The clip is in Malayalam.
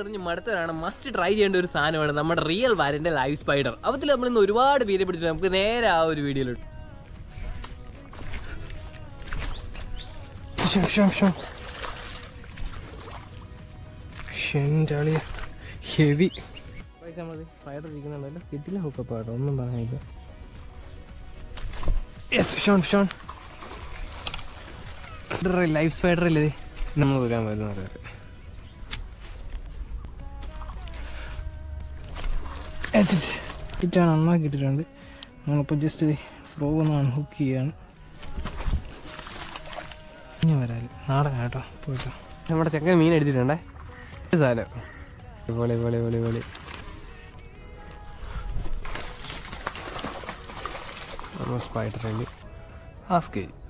എറിഞ്ഞ് മടുത്തവരാണ്. മസ്റ്റ് ട്രൈ ചെയ്യേണ്ട ഒരു സാധനമാണ് നമ്മുടെ റിയൽ വാരന്റെ ലൈവ് സ്പൈഡർ. അവത്തിൽ നമ്മൾ ഇന്ന് ഒരുപാട് വീഡിയോ പിടിച്ചിട്ട് നമുക്ക് നേരെ ആ ഒരു വീഡിയോയിലോട്ട് ഹെവി. സ്പൈഡർ ഇരിക്കുന്നുണ്ടല്ലോ. കിട്ടില്ല ഒന്നും പറഞ്ഞില്ല. യെസ് ലൈഫ് സ്പൈഡർ അല്ലേ നമ്മൾ ഊരാൻ വരുന്ന കിറ്റാണ് നന്നാക്കി ഇട്ടിട്ടുണ്ട് നമ്മളിപ്പോൾ ജസ്റ്റ് ഫ്രോ ഒന്ന് അൺഹുക്ക് ചെയ്യാണ്. ഇനി വരാൽ. നാടൻ കേട്ടോ പോയിട്ടോ. നമ്മുടെ ചെക്കൻ മീൻ എടുത്തിട്ടുണ്ടേ? സാധനം. പൊളി പൊളി പൊളി പൊളി സ്പൈഡർ ഹാഫ് കെ ജി